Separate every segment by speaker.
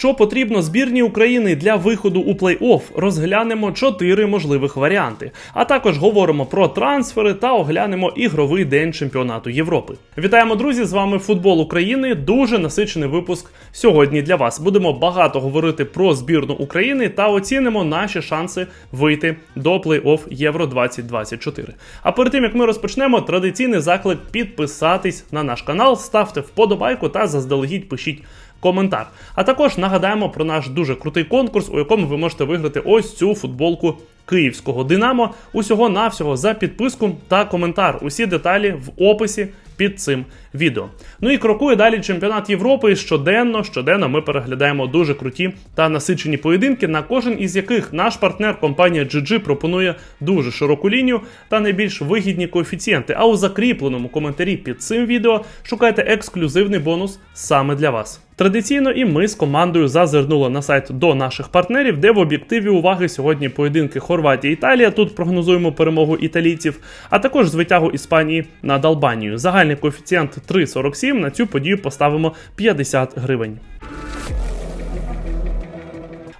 Speaker 1: Що потрібно збірній України для виходу у плей-офф? Розглянемо чотири можливих варіанти. А також говоримо про трансфери та оглянемо ігровий день чемпіонату Європи. Вітаємо, друзі! З вами футбол України. Дуже насичений випуск сьогодні для вас. Будемо багато говорити про збірну України та оцінимо наші шанси вийти до плей-офф Євро 2024. А перед тим як ми розпочнемо, традиційний заклик підписатись на наш канал, ставте вподобайку та заздалегідь пишіть коментар. А також нагадаємо про наш дуже крутий конкурс, у якому ви можете виграти ось цю футболку київського Динамо. Усього навсього за підписку та коментар. Усі деталі в описі під цим відео. Ну і крокує далі чемпіонат Європи. Щоденно, щоденно ми переглядаємо дуже круті та насичені поєдинки, на кожен із яких наш партнер компанія GG пропонує дуже широку лінію та найбільш вигідні коефіцієнти. А у закріпленому коментарі під цим відео шукайте ексклюзивний бонус саме для вас. Традиційно і ми з командою зазирнули на сайт до наших партнерів, де в об'єктиві уваги сьогодні поєдинки Хорватія Італія. Тут прогнозуємо перемогу італійців, а також з витягу Іспанії над Албанією. Загальний коефіцієнт 3,47. На цю подію поставимо 50 гривень.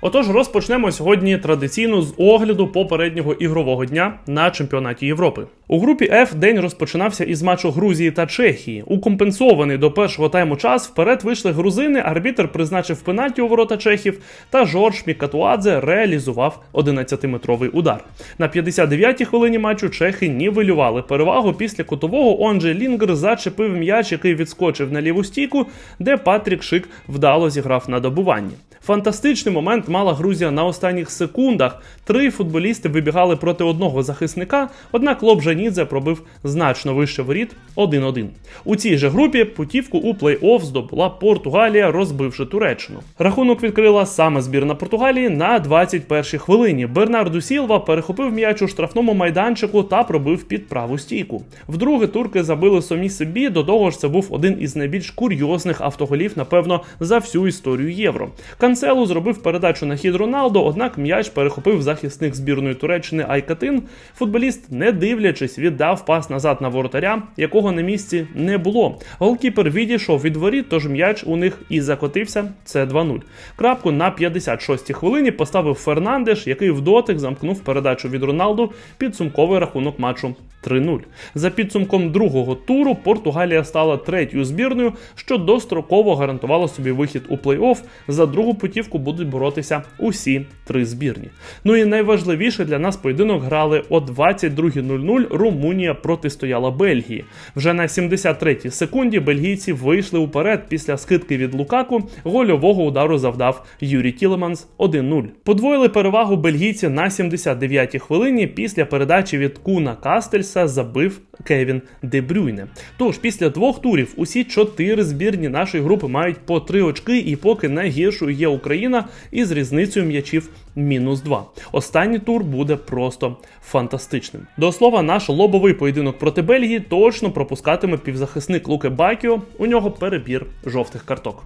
Speaker 1: Отож, розпочнемо сьогодні традиційно з огляду попереднього ігрового дня на чемпіонаті Європи. У групі F день розпочинався із матчу Грузії та Чехії. У компенсований до першого тайму час вперед вийшли грузини. Арбітер призначив пенальті у ворота чехів, та Жорж Мікатуадзе реалізував 11-метровий удар. На 59-й хвилині матчу чехи нівелювали перевагу після кутового. Онже Лінгер зачепив м'яч, який відскочив на ліву стійку, де Патрік Шик вдало зіграв на добуванні. Фантастичний момент мала Грузія на останніх секундах. Три футболісти вибігали проти одного захисника, однак Лоб Жанідзе пробив значно вище воріт 1-1. У цій же групі путівку у плей-офф здобула Португалія, розбивши Туреччину. Рахунок відкрила саме збірна Португалії на 21-й хвилині. Бернарду Сілва перехопив м'яч у штрафному майданчику та пробив під праву стійку. Вдруге турки забили самі собі. До того ж, це був один із найбільш курйозних автоголів, напевно, за всю історію євро. Канцелу зробив передачу на хід Роналдо, однак м'яч перехопив захисник збірної Туреччини Айкатин. Футболіст, не дивлячись, віддав пас назад на воротаря, якого на місці не було. Голкіпер відійшов від воріт, тож м'яч у них і закотився. Це 2-0. Крапку на 56-й хвилині поставив Фернандеш, який в дотик замкнув передачу від Роналду. Підсумковий рахунок матчу 3-0. За підсумком другого туру Португалія стала третьою збірною, що достроково гарантувало собі вихід у плей-офф. За другу путівку будуть боротися усі три збірні. Ну і найважливіше для нас поєдинок грали о 22.00 Румунія протистояла Бельгії. Вже на 73-й секунді бельгійці вийшли уперед після скидки від Лукаку. Гольового удару завдав Юрій Тілеманс 1-0. Подвоїли перевагу бельгійці на 79-й хвилині. Після передачі від Куна Кастельса забив Кевін Дебрюйне. Тож після двох турів усі чотири збірні нашої групи мають по три очки, і поки найгіршою є Україна із різницею м'ячів мінус 2. Останній тур буде просто фантастичним. До слова, наш лобовий поєдинок проти Бельгії точно пропускатиме півзахисник Луке Бакіо. У нього перебір жовтих карток.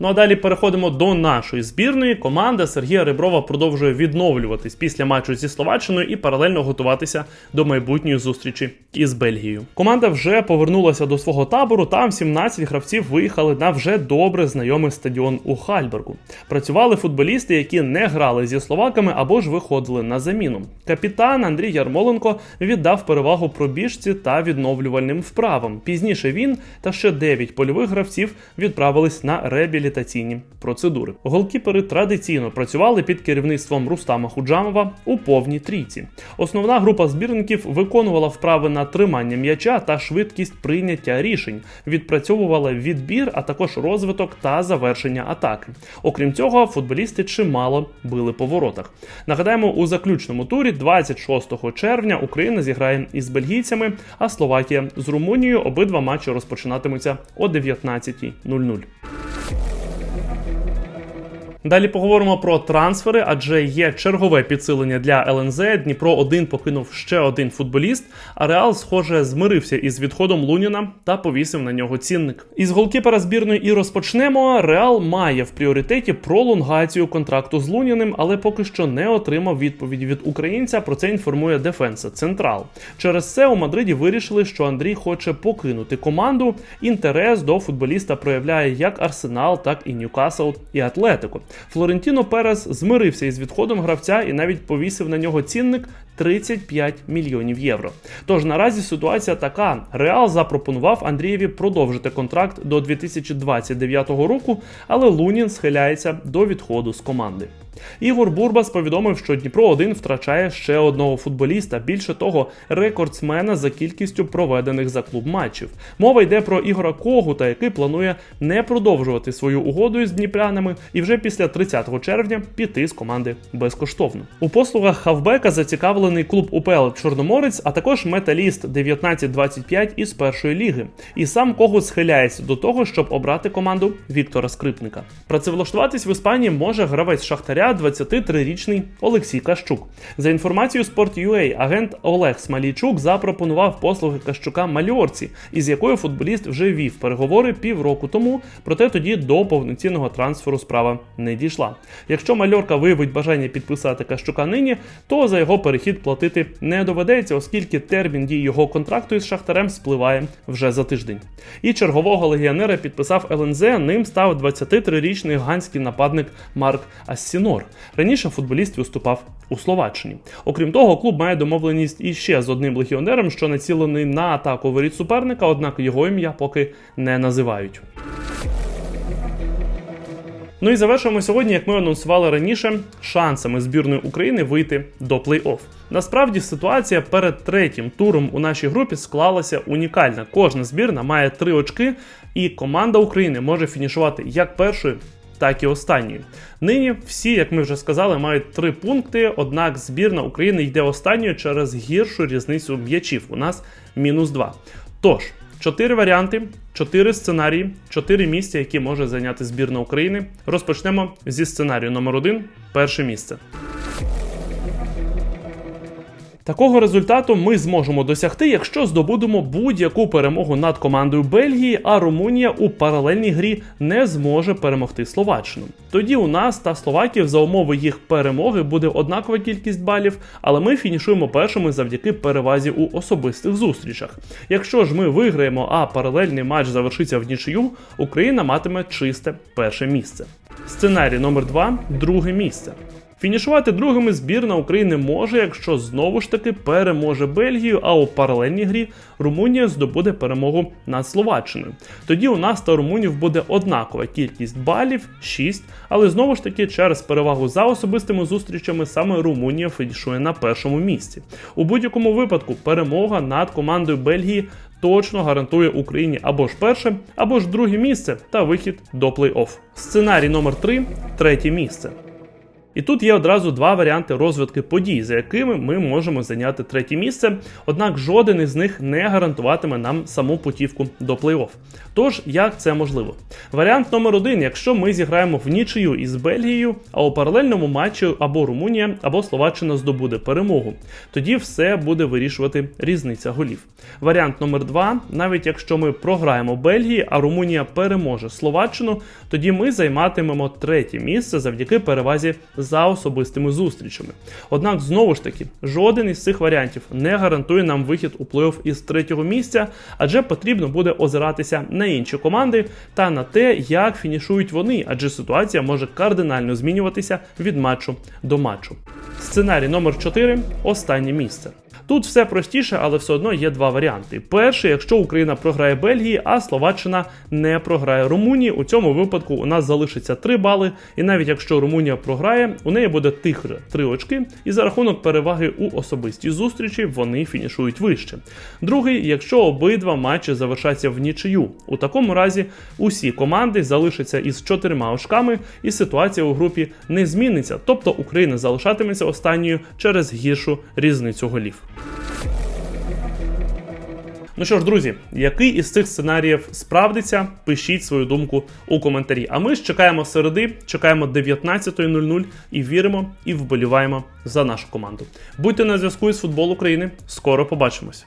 Speaker 1: Ну а далі переходимо до нашої збірної. Команда Сергія Реброва продовжує відновлюватись після матчу зі Словаччиною і паралельно готуватися до майбутньої зустрічі із Бельгією. Команда вже повернулася до свого табору. Там 17 гравців виїхали на вже добре знайомий стадіон у Хальбергу. Працювали футболісти, які не грали зі словаками або ж виходили на заміну. Капітан Андрій Ярмоленко віддав перевагу пробіжці та відновлювальним вправам. Пізніше він та ще 9 польових гравців відправились на реабілітацію реабілітаційні процедури. Голкіпери традиційно працювали під керівництвом Рустама Худжамова у повній трійці. Основна група збірників виконувала вправи на тримання м'яча та швидкість прийняття рішень, відпрацьовувала відбір, а також розвиток та завершення атаки. Окрім цього, футболісти чимало били по воротах. Нагадаємо, у заключному турі 26 червня Україна зіграє із бельгійцями, а Словакія з Румунією обидва матчі розпочинатимуться о 19.00. Далі поговоримо про трансфери, адже є чергове підсилення для ЛНЗ. Дніпро 1 покинув ще один футболіст. А Реал, схоже, змирився із відходом Луніна та повісив на нього цінник. Із голкіпера збірної і розпочнемо. Реал має в пріоритеті пролонгацію контракту з Луніним, але поки що не отримав відповіді від українця. Про це інформує Дефенса Централ. Через це у Мадриді вирішили, що Андрій хоче покинути команду. Інтерес до футболіста проявляє як Арсенал, так і Ньюкасл і Атлетико. Флорентіно Перес змирився із відходом гравця і навіть повісив на нього цінник 35 мільйонів євро. Тож наразі ситуація така: Реал запропонував Андрієві продовжити контракт до 2029 року, але Лунін схиляється до відходу з команди. Ігор Бурбас повідомив, що Дніпро 1 втрачає ще одного футболіста. Більше того, рекордсмена за кількістю проведених за клуб матчів. Мова йде про Ігора Когута, який планує не продовжувати свою угоду із дніпрянами і вже після 30 червня піти з команди безкоштовно. У послугах хавбека зацікавлений клуб УПЛ Чорноморець, а також металіст 1925 із першої ліги. І сам Когут схиляється до того, щоб обрати команду Віктора Скрипника. Працевлаштуватись в Іспанії може гравець Шахтаря 23-річний Олексій Кащук. За інформацією Sport.ua, агент Олег Смалійчук запропонував послуги Кащука Мальорці, із якою футболіст вже вів переговори півроку тому, проте тоді до повноцінного трансферу справа не дійшла. Якщо Мальорка виявить бажання підписати Кащука нині, то за його перехід платити не доведеться, оскільки термін дії його контракту із Шахтарем спливає вже за тиждень. І чергового легіонера підписав ЛНЗ. Ним став 23-річний ганський нападник Марк Ассінор. Раніше футболіст виступав у Словаччині. Окрім того, клуб має домовленість іще з одним легіонером, що націлений на атаку воріт суперника, однак його ім'я поки не називають. Ну і завершуємо сьогодні, як ми анонсували раніше, шансами збірної України вийти до плей-офф. Насправді ситуація перед третім туром у нашій групі склалася унікальна. Кожна збірна має три очки, і команда України може фінішувати як першою, так і останньою. Нині всі, як ми вже сказали, мають три пункти. Однак збірна України йде останньою через гіршу різницю м'ячів. У нас мінус два. Тож. Чотири варіанти, чотири сценарії, чотири місця, які може зайняти збірна України. Розпочнемо зі сценарію номер один перше місце. Такого результату ми зможемо досягти, якщо здобудемо будь-яку перемогу над командою Бельгії, а Румунія у паралельній грі не зможе перемогти Словаччину. Тоді у нас та Словаків за умови їх перемоги буде однакова кількість балів, але ми фінішуємо першими завдяки перевазі у особистих зустрічах. Якщо ж ми виграємо, а паралельний матч завершиться в нічию, Україна матиме чисте перше місце. Сценарій номер 2 друге місце. Фінішувати другими збірна України може, якщо знову ж таки переможе Бельгію, а у паралельній грі Румунія здобуде перемогу над Словаччиною. Тоді у нас та румунів буде однакова кількість балів 6, але знову ж таки через перевагу за особистими зустрічами саме Румунія фінішує на першому місці. У будь-якому випадку перемога над командою Бельгії. Точно гарантує Україні або ж перше, або ж друге місце та вихід до плей-офф. Сценарій номер 3 третє місце. І тут є одразу два варіанти розвитку подій, за якими ми можемо зайняти третє місце, однак жоден із них не гарантуватиме нам саму путівку до плей-офф. Тож, як це можливо? Варіант номер один: якщо ми зіграємо в нічию із Бельгією, а у паралельному матчі або Румунія, або Словаччина здобуде перемогу, тоді все буде вирішувати різниця голів. Варіант номер два: навіть якщо ми програємо Бельгії, а Румунія переможе Словаччину, тоді ми займатимемо третє місце завдяки перевазі за особистими зустрічами. Однак, знову ж таки, жоден із цих варіантів не гарантує нам вихід у плей-офф із третього місця, адже потрібно буде озиратися на інші команди та на те, як фінішують вони, адже ситуація може кардинально змінюватися від матчу до матчу. Сценарій номер 4 останнє місце. Тут все простіше, але все одно є два варіанти. Перший, якщо Україна програє Бельгії, а Словаччина не програє Румунії, у цьому випадку у нас залишиться 3 бали, і навіть якщо Румунія програє, у неї буде тих 3 очки, і за рахунок переваги у особистій зустрічі вони фінішують вище. Другий, якщо обидва матчі завершаться в нічию. У такому разі усі команди залишаться із чотирма очками, і ситуація у групі не зміниться, тобто Україна залишатиметься останньою через гіршу різницю голів. Ну що ж, друзі, який із цих сценаріїв справдиться? Пишіть свою думку у коментарі. А ми ж чекаємо середи, чекаємо 19.00 і віримо і вболіваємо за нашу команду. Будьте на зв'язку із футбол України. Скоро побачимось.